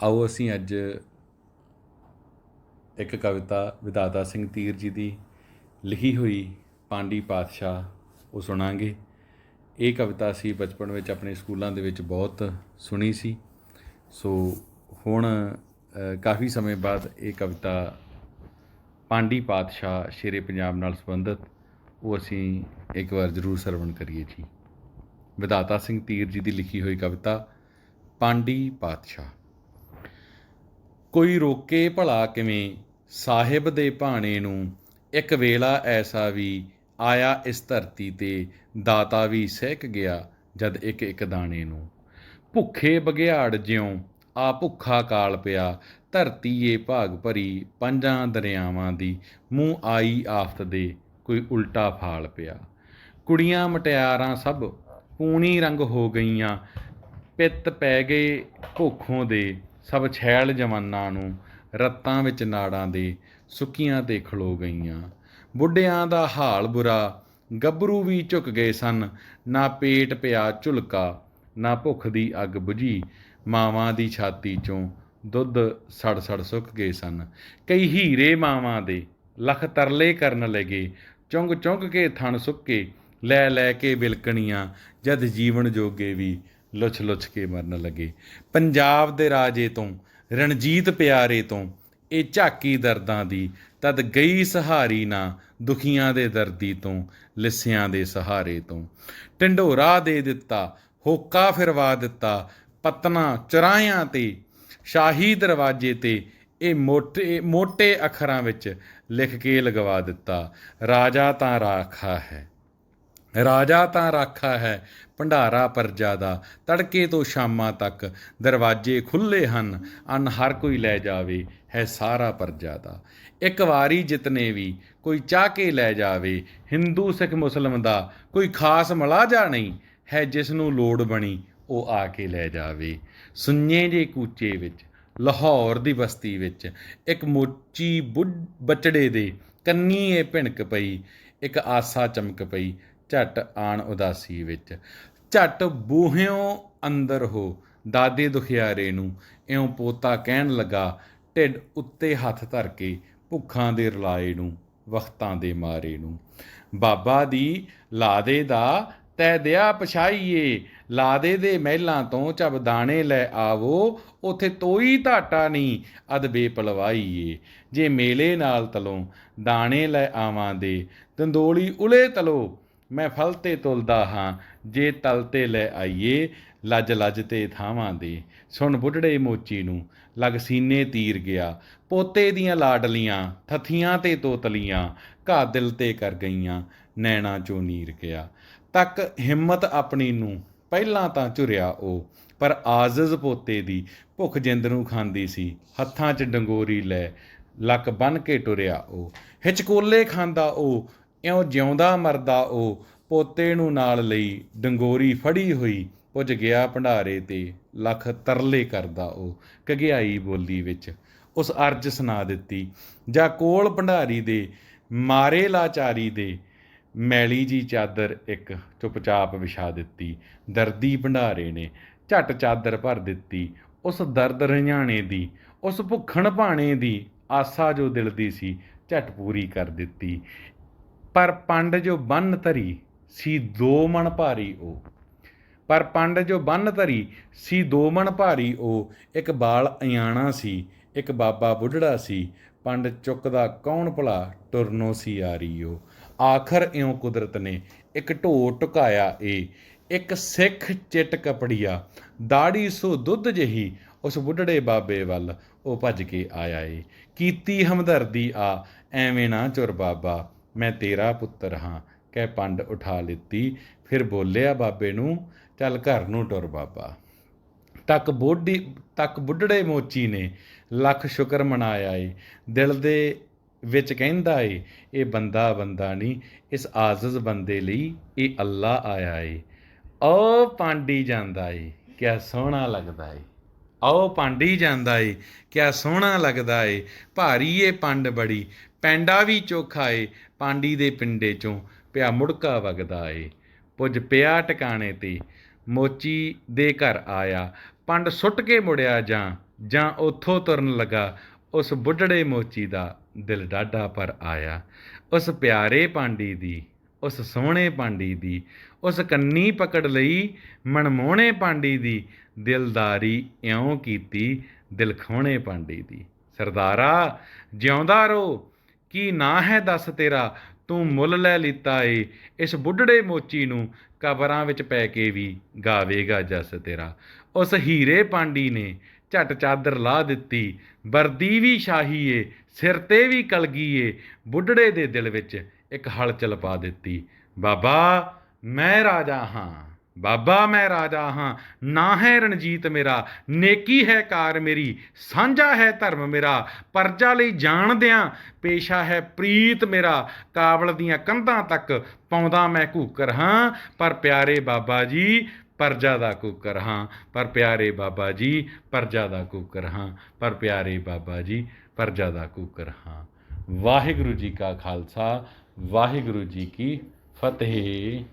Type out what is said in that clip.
ਆਓ ਅਸੀਂ ਅੱਜ ਇੱਕ ਕਵਿਤਾ ਵਿਦਾਤਾ ਸਿੰਘ ਤੀਰ ਜੀ ਦੀ ਲਿਖੀ ਹੋਈ ਪਾਂਡੀ ਪਾਤਸ਼ਾਹ, ਉਹ ਸੁਣਾਂਗੇ। ਇਹ ਕਵਿਤਾ ਅਸੀਂ ਬਚਪਨ ਵਿੱਚ ਆਪਣੇ ਸਕੂਲਾਂ ਦੇ ਵਿੱਚ ਬਹੁਤ ਸੁਣੀ ਸੀ। ਸੋ ਹੁਣ ਕਾਫੀ ਸਮੇਂ ਬਾਅਦ ਇਹ ਕਵਿਤਾ ਪਾਂਡੀ ਪਾਤਸ਼ਾਹ ਸ਼ੇਰੇ ਪੰਜਾਬ ਨਾਲ ਸੰਬੰਧਿਤ, ਉਹ ਅਸੀਂ ਇੱਕ ਵਾਰ ਜ਼ਰੂਰ ਸਰਵਣ ਕਰੀਏ ਜੀ। ਵਿਦਾਤਾ ਸਿੰਘ ਤੀਰ ਜੀ ਦੀ ਲਿਖੀ ਹੋਈ ਕਵਿਤਾ, ਪਾਂਡੀ ਪਾਤਸ਼ਾਹ। ਕੋਈ ਰੋਕੇ ਭਲਾ ਕਿਵੇਂ? ਸਾਹਿਬ ਦੇ ਭਾਣੇ ਨੂੰ ਇੱਕ ਵੇਲਾ ਐਸਾ ਵੀ ਆਇਆ ਇਸ ਧਰਤੀ ਤੇ, ਦਾਤਾ ਵੀ ਸਹਿਕ ਗਿਆ ਜਦ ਇੱਕ ਇੱਕ ਦਾਣੇ ਨੂੰ। ਭੁੱਖੇ ਬਗਿਆੜ ਜਿਉਂ ਆ ਭੁੱਖਾ ਕਾਲ ਪਿਆ, ਧਰਤੀ ਏ ਭਾਗ ਭਰੀ ਪੰਜਾਂ ਦਰਿਆਵਾਂ ਦੀ, ਮੂੰਹ ਆਈ ਆਫਤ ਦੇ ਕੋਈ ਉਲਟਾ ਫਾਲ ਪਿਆ। ਕੁੜੀਆਂ ਮਟਿਆਰਾਂ ਸਭ ਪੂਣੀ ਰੰਗ ਹੋ ਗਈਆਂ, ਪਿੱਤ ਪੈ ਗਏ ਭੁੱਖੋਂ ਦੇ ਸਭ ਛੈਲ ਜਵਾਨਾਂ ਨੂੰ ਰੱਤਾਂ ਵਿੱਚ ਨਾੜਾਂ ਦੇ ਸੁੱਕੀਆਂ ਤੇ ਖਲੋ ਗਈਆਂ। ਬੁੱਢਿਆਂ ਦਾ ਹਾਲ ਬੁਰਾ, ਗੱਭਰੂ ਵੀ ਝੁਕ ਗਏ ਸਨ। ਨਾ ਪੇਟ ਪਿਆ ਝੁਲਕਾ, ਨਾ ਭੁੱਖ ਦੀ ਅੱਗ ਬੁਝੀ। ਮਾਵਾਂ ਦੀ ਛਾਤੀ ਚੋਂ ਦੁੱਧ ਸੜ ਸੜ ਸੁੱਕ ਗਏ ਸਨ। ਕਈ ਹੀਰੇ ਮਾਵਾਂ ਦੇ ਲੱਖ ਤਰਲੇ ਕਰਨ ਲੱਗੇ। ਚੁੰਗ ਚੁੰਗ ਕੇ ਥਣ ਸੁੱਕੇ ਲੈ ਲੈ ਕੇ ਵਿਲਕਣੀਆਂ ਜਦ ਜੀਵਨ ਜੋਗੇ ਵੀ ਲੁੱਛ ਲੁੱਛ ਕੇ ਮਰਨ ਲੱਗੇ। ਪੰਜਾਬ ਦੇ ਰਾਜੇ ਤੋਂ, ਰਣਜੀਤ ਪਿਆਰੇ ਤੋਂ ਇਹ ਝਾਕੀ ਦਰਦਾਂ ਦੀ, ਤਦ ਗਈ ਸਹਾਰੀ ਨਾ ਦੁਖੀਆਂ ਦੇ ਦਰਦੀ ਤੋਂ, ਲਿਸਿਆਂ ਦੇ ਸਹਾਰੇ ਤੋਂ। ਢਿੰਡੋਰਾ ਦੇ ਦਿੱਤਾ, ਹੋਕਾ ਫਿਰਵਾ ਦਿੱਤਾ, ਪਤਨਾ ਚਰਾਇਆਂ ਤੇ, ਸ਼ਾਹੀ ਦਰਵਾਜ਼ੇ ਤੇ ਇਹ ਮੋਟੇ ਮੋਟੇ ਅੱਖਰਾਂ ਵਿੱਚ ਲਿਖ ਕੇ ਲਗਵਾ ਦਿੱਤਾ, ਰਾਜਾ ਤਾਂ ਰਾਖਾ ਹੈ। ਰਾਜਾ ਤਾਂ ਰਾਖਾ ਹੈ, ਭੰਡਾਰਾ ਪਰਜਾ ਦਾ। ਤੜਕੇ ਤੋਂ ਸ਼ਾਮਾਂ ਤੱਕ ਦਰਵਾਜ਼ੇ ਖੁੱਲੇ ਹਨ, ਅਨ ਹਰ ਕੋਈ ਲੈ ਜਾਵੇ, ਹੈ ਸਾਰਾ ਪਰਜਾ ਦਾ। ਇੱਕ ਵਾਰੀ ਜਿਤਨੇ ਵੀ ਕੋਈ ਚਾਹ ਕੇ ਲੈ ਜਾਵੇ, ਹਿੰਦੂ, ਸਿੱਖ, ਮੁਸਲਮ ਦਾ ਕੋਈ ਖਾਸ ਮਲਾਜਾ ਨਹੀਂ, ਹੈ ਜਿਸ ਨੂੰ ਲੋੜ ਬਣੀ ਉਹ ਆ ਕੇ ਲੈ ਜਾਵੇ। ਸੁੰਨੇ ਜੇ ਕੂਚੇ ਵਿੱਚ, ਲਾਹੌਰ ਦੀ ਬਸਤੀ ਵਿੱਚ, ਇੱਕ ਮੋਚੀ ਬੁੱਢ ਬਚੜੇ ਦੇ ਕੰਨੀ ਏ ਭਿਣਕ ਪਈ, ਇੱਕ ਆਸਾ ਚਮਕ ਪਈ ਝਟ ਆਣ ਉਦਾਸੀ ਵਿੱਚ। ਝਟ ਬੂਹਿਓਂ ਅੰਦਰ ਹੋ, ਦਾਦੇ ਦੁਖਿਆਰੇ ਨੂੰ ਇਉਂ ਪੋਤਾ ਕਹਿਣ ਲੱਗਾ, ਢਿੱਡ ਉੱਤੇ ਹੱਥ ਧਰ ਕੇ ਭੁੱਖਾਂ ਦੇ ਰਲਾਏ ਨੂੰ, ਵਖਤਾਂ ਦੇ ਮਾਰੇ ਨੂੰ। ਬਾਬਾ ਦੀ ਲਾਦੇ ਦਾ ਤੈ ਦਿਆ ਪਛਾਈਏ, ਲਾਦੇ ਦੇ ਮਹਿਲਾਂ ਤੋਂ ਚਬ ਦਾਣੇ ਲੈ ਆਵੋ, ਉਥੇ ਤੋਈ ਧਾਟਾ ਨਹੀਂ ਅਦਬੇ ਪਲਵਾਈਏ ਜੇ ਮੇਲੇ ਨਾਲ ਤਲੋਂ, ਦਾਣੇ ਲੈ ਆਵਾਂ ਦੇ, ਦੰਦੋਲੀ ਉਲੇ ਤਲੋ ਮੈਂ ਫਲ ਤੇ ਤੁਲਦਾ ਹਾਂ, ਜੇ ਤਲ ਤੇ ਲੈ ਆਈਏ, ਲੱਜ ਲੱਜ ਤੇ ਥਾਵਾਂ ਦੇ। ਸੁਣ ਬੁੱਢੜੇ ਮੋਚੀ ਨੂੰ, ਲਗ ਸੀਨੇ ਤੀਰ ਗਿਆ। ਪੋਤੇ ਦੀਆਂ ਲਾਡਲੀਆਂ, ਥਥੀਆਂ ਤੇ ਤੋਤਲੀਆਂ ਘਾ ਦਿਲ ਤੇ ਕਰ ਗਈਆਂ, ਨੈਣਾ ਚੋਂ ਨੀਰ ਗਿਆ। ਤੱਕ ਹਿੰਮਤ ਆਪਣੀ ਨੂੰ, ਪਹਿਲਾਂ ਤਾਂ ਝੁਰਿਆ ਉਹ। ਪਰ ਆਜ਼ਜ਼ ਪੋਤੇ ਦੀ ਭੁੱਖ ਜਿੰਦ ਨੂੰ ਖਾਂਦੀ ਸੀ, ਹੱਥਾਂ 'ਚ ਡੰਗੋਰੀ ਲੈ, ਲੱਕ ਬੰਨ ਕੇ ਟੁਰਿਆ ਉਹ। ਹਿਚਕੋਲੇ ਖਾਂਦਾ ਉਹ ਇਉਂ ਜਿਉਂਦਾ ਮਰਦਾ ਉਹ ਪੋਤੇ ਨੂੰ ਨਾਲ ਲਈ ਡੰਗੋਰੀ ਫੜੀ ਹੋਈ, ਪੁੱਜ ਗਿਆ ਭੰਡਾਰੇ ਤੇ, ਲੱਖ ਤਰਲੇ ਕਰਦਾ ਉਹ ਕਗਿਆਈ ਬੋਲੀ ਵਿੱਚ, ਉਸ ਅਰਜ ਸੁਣਾ ਦਿੱਤੀ, ਜਾਂ ਕੋਲ ਭੰਡਾਰੀ ਦੇ, ਮਾਰੇ ਲਾਚਾਰੀ ਦੇ, ਮੈਲੀ ਜੀ ਚਾਦਰ ਇੱਕ ਚੁੱਪਚਾਪ ਵਿਛਾ ਦਿੱਤੀ, ਦਰਦੀ ਭੰਡਾਰੇ ਨੇ ਝਟ ਚਾਦਰ ਭਰ ਦਿੱਤੀ, ਉਸ ਦਰਦ ਰਝਾਣੇ ਦੀ, ਉਸ ਭੁੱਖਣ ਭਾਣੇ ਦੀ, ਆਸਾ ਜੋ ਦਿਲ ਦੀ ਸੀ ਝਟ ਪੂਰੀ ਕਰ ਦਿੱਤੀ ਪਰ ਪੰਡ ਜੋ ਬੰਨ ਧਰੀ, ਸੀ ਦੋ ਮਣ ਭਾਰੀ ਉਹ ਪਰ ਪੰਡ ਜੋ ਬੰਨ ਧਰੀ, ਸੀ ਦੋ ਮਣ ਭਾਰੀ ਉਹ ਇੱਕ ਬਾਲ ਅਯਾਣਾ ਸੀ, ਇੱਕ ਬਾਬਾ ਬੁੱਢੜਾ ਸੀ। ਪੰਡ ਚੁੱਕਦਾ ਕੌਣ ਭਲਾ, ਟੁਰਨੋ ਸੀ ਆਰੀ ਉਹ ਆਖਰ ਇਉਂ ਕੁਦਰਤ ਨੇ ਇੱਕ ਢੋ ਟੁਕਾਇਆ ਏ। ਇੱਕ ਸਿੱਖ ਚਿੱਟ ਕਪੜੀਆ ਦਾੜੀ ਸੋ ਦੁੱਧ ਜਹੀ, ਉਸ ਬੁੱਢੜੇ ਬਾਬੇ ਵੱਲ ਉਹ ਭੱਜ ਕੇ ਆਇਆ ਏ। ਕੀਤੀ ਹਮਦਰਦੀ ਆ, ਐਵੇਂ ਨਾ ਚੁਰ ਬਾਬਾ। ਮੈਂ ਤੇਰਾ ਪੁੱਤਰ ਹਾਂ, ਕਹਿ ਪੰਡ ਉਠਾ ਲਿੱਤੀ। ਫਿਰ ਬੋਲਿਆ ਬਾਬੇ ਨੂੰ, ਚੱਲ ਘਰ ਨੂੰ ਟੁਰ ਬਾਬਾ। ਤੱਕ ਬੋਢੀ, ਤੱਕ ਬੁੱਢੜੇ ਮੋਚੀ ਨੇ ਲੱਖ ਸ਼ੁਕਰ ਮਨਾਇਆ ਏ ਦਿਲ ਦੇ ਵਿੱਚ ਕਹਿੰਦਾ ਏ, ਇਹ ਬੰਦਾ ਬੰਦਾ ਨਹੀਂ ਇਸ ਆਜ਼ਜ਼ ਬੰਦੇ ਲਈ ਇਹ ਅੱਲਾ ਆਇਆ ਏ। ਓ ਪਾਂਡੀ ਜਾਂਦਾ ਏ, ਕਿਆ ਸੋਹਣਾ ਲੱਗਦਾ ਏ। ਆਓ ਪਾਂਡੀ ਜਾਂਦਾ ਏ, ਕਿਆ ਸੋਹਣਾ ਲੱਗਦਾ ਏ। ਭਾਰੀ ਏ ਪੰਡ ਬੜੀ, ਪੈਂਡਾ ਵੀ ਚੋਖਾ ਏ, ਪਾਂਡੀ ਦੇ ਪਿੰਡੇ ਚੋਂ ਪਿਆ ਮੁੜਕਾ ਵਗਦਾ ਏ। ਪੁੱਜ ਪਿਆ ਟਿਕਾਣੇ ਤੇ, ਮੋਚੀ ਦੇ ਘਰ ਆਇਆ। ਪੰਡ ਸੁੱਟ ਕੇ ਮੁੜਿਆ ਜਾਂ ਜਾਂ ਉੱਥੋਂ ਤੁਰਨ ਲੱਗਾ, ਉਸ ਬੁੱਢੜੇ ਮੋਚੀ ਦਾ ਦਿਲ ਡਾਢਾ ਪਰ ਆਇਆ। ਉਸ ਪਿਆਰੇ ਪਾਂਡੀ ਦੀ, ਉਸ ਸੋਹਣੇ ਪਾਂਡੀ ਦੀ, ਉਸ ਕੰਨੀ ਪਕੜ ਲਈ ਮਨਮੋਹਣੇ ਪਾਂਡੀ ਦੀ ਦਿਲਦਾਰੀ ਇਉਂ ਕੀਤੀ, ਦਿਲ ਖੋਹਣੇ ਪਾਂਡੀ ਦੀ। ਸਰਦਾਰਾ, ਜਿਉਂਦਾ ਰੋ, ਕੀ ਨਾ ਹੈ ਦੱਸ ਤੇਰਾ? ਤੂੰ ਮੁੱਲ ਲੈ ਲਿੱਤਾ ਏ, ਇਸ ਬੁੱਢੜੇ ਮੋਚੀ ਨੂੰ ਕਬਰਾਂ ਵਿੱਚ ਪੈ ਕੇ ਵੀ ਗਾਵੇਗਾ ਜਸ ਤੇਰਾ। ਉਸ ਹੀਰੇ ਪਾਂਡੀ ਨੇ ਝਟ ਚਾਦਰ ਲਾ ਦਿੱਤੀ, ਵਰਦੀ ਵੀ ਸ਼ਾਹੀ ਏ, ਸਿਰ ਤੇ ਵੀ ਕਲਗੀ ਏ, ਬੁੱਢੜੇ ਦੇ ਦਿਲ ਵਿੱਚ ਇੱਕ ਹਲਚਲ ਪਾ ਦਿੱਤੀ। ਬਾਬਾ, ਮੈਂ ਰਾਜਾ ਹਾਂ। ਬਾਬਾ ਮੈਂ ਰਾਜਾ ਹਾਂ, ਨਾ ਹੈ ਰਣਜੀਤ ਮੇਰਾ, ਨੇਕੀ ਹੈ ਕਾਰ ਮੇਰੀ, ਸਾਂਝਾ ਹੈ ਧਰਮ ਮੇਰਾ, ਪਰਜਾ ਲਈ ਜਾਣਦਿਆਂ ਪੇਸ਼ਾ ਹੈ ਪ੍ਰੀਤ ਮੇਰਾ ਕਾਬਲ ਦੀਆਂ ਕੰਧਾਂ ਤੱਕ ਪਾਉਂਦਾ ਮੈਂ ਕੂਕਰ ਹਾਂ, ਪਰ ਪਿਆਰੇ ਬਾਬਾ ਜੀ, ਪਰਜਾ ਦਾ ਕੂਕਰ ਹਾਂ, ਪਰ ਪਿਆਰੇ ਬਾਬਾ ਜੀ, ਪਰਜਾ ਦਾ ਕੂਕਰ ਹਾਂ, ਪਰ ਪਿਆਰੇ ਬਾਬਾ ਜੀ, ਪਰਜਾ ਦਾ ਕੂਕਰ ਹਾਂ। ਵਾਹਿਗੁਰੂ ਜੀ ਕਾ ਖਾਲਸਾ, ਵਾਹਿਗੁਰੂ ਜੀ ਕੀ ਫਤਿਹ।